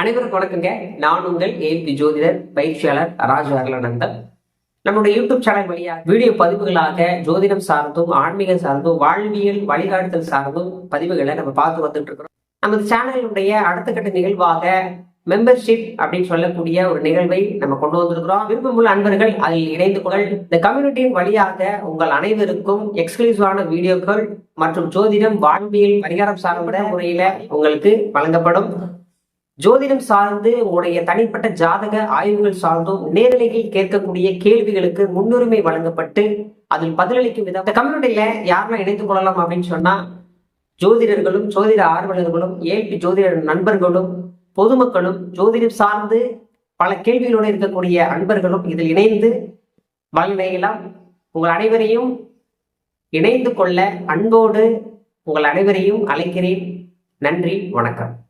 அனைவரும் வணக்கங்க. நான் உங்கள் ஏபி ஜோதிடர் பயிற்சியாளர் ராஜு அகலானந்தன் நம்முடைய யூடியூப் சேனல் வழியாக வீடியோ பதிவுகளாக ஜோதிடம் சார்ந்தும் ஆன்மீகம் சார்ந்தும் வாழ்வியல் வழிகாட்டுதல் சார்ந்தும் பதிவுகளை நம்ம பார்த்து வந்துட்டு இருக்கிறோம். நமது சேனலுடைய அடுத்த கட்ட நிகழ்வாக மெம்பர்ஷிப் அப்படின்னு சொல்லக்கூடிய ஒரு நிகழ்வை நம்ம கொண்டு வந்திருக்கிறோம். விருப்பமுள்ள அன்பர்கள் அதில் இணைந்து கொள். இந்த கம்யூனிட்டியின் வழியாக உங்கள் அனைவருக்கும் எக்ஸ்க்ளூசிவான வீடியோக்கள் மற்றும் ஜோதிடம் வாழ்வியல் பரிகாரம் சார்ந்த முறையில உங்களுக்கு வழங்கப்படும். ஜோதிடம் சார்ந்து உங்களுடைய தனிப்பட்ட ஜாதக ஆய்வுகள் சார்ந்தும் நேரலையில் கேட்கக்கூடிய கேள்விகளுக்கு முன்னுரிமை வழங்கப்பட்டு அதில் பதிலளிக்கும் விதம். கம்யூனிட்டியில யாரெல்லாம் இணைந்து கொள்ளலாம் அப்படின்னு சொன்னா ஜோதிடர்களும் ஜோதிட ஆர்வலர்களும் ஏபி ஜோதிட நண்பர்களும் பொதுமக்களும் ஜோதிடம் சார்ந்து பல கேள்விகளோடு இருக்கக்கூடிய அன்பர்களும் இதில் இணைந்து வழங்கலாம் உங்கள் அனைவரையும் இணைந்து கொள்ள அன்போடு உங்கள் அனைவரையும் அழைக்கிறேன். நன்றி வணக்கம்.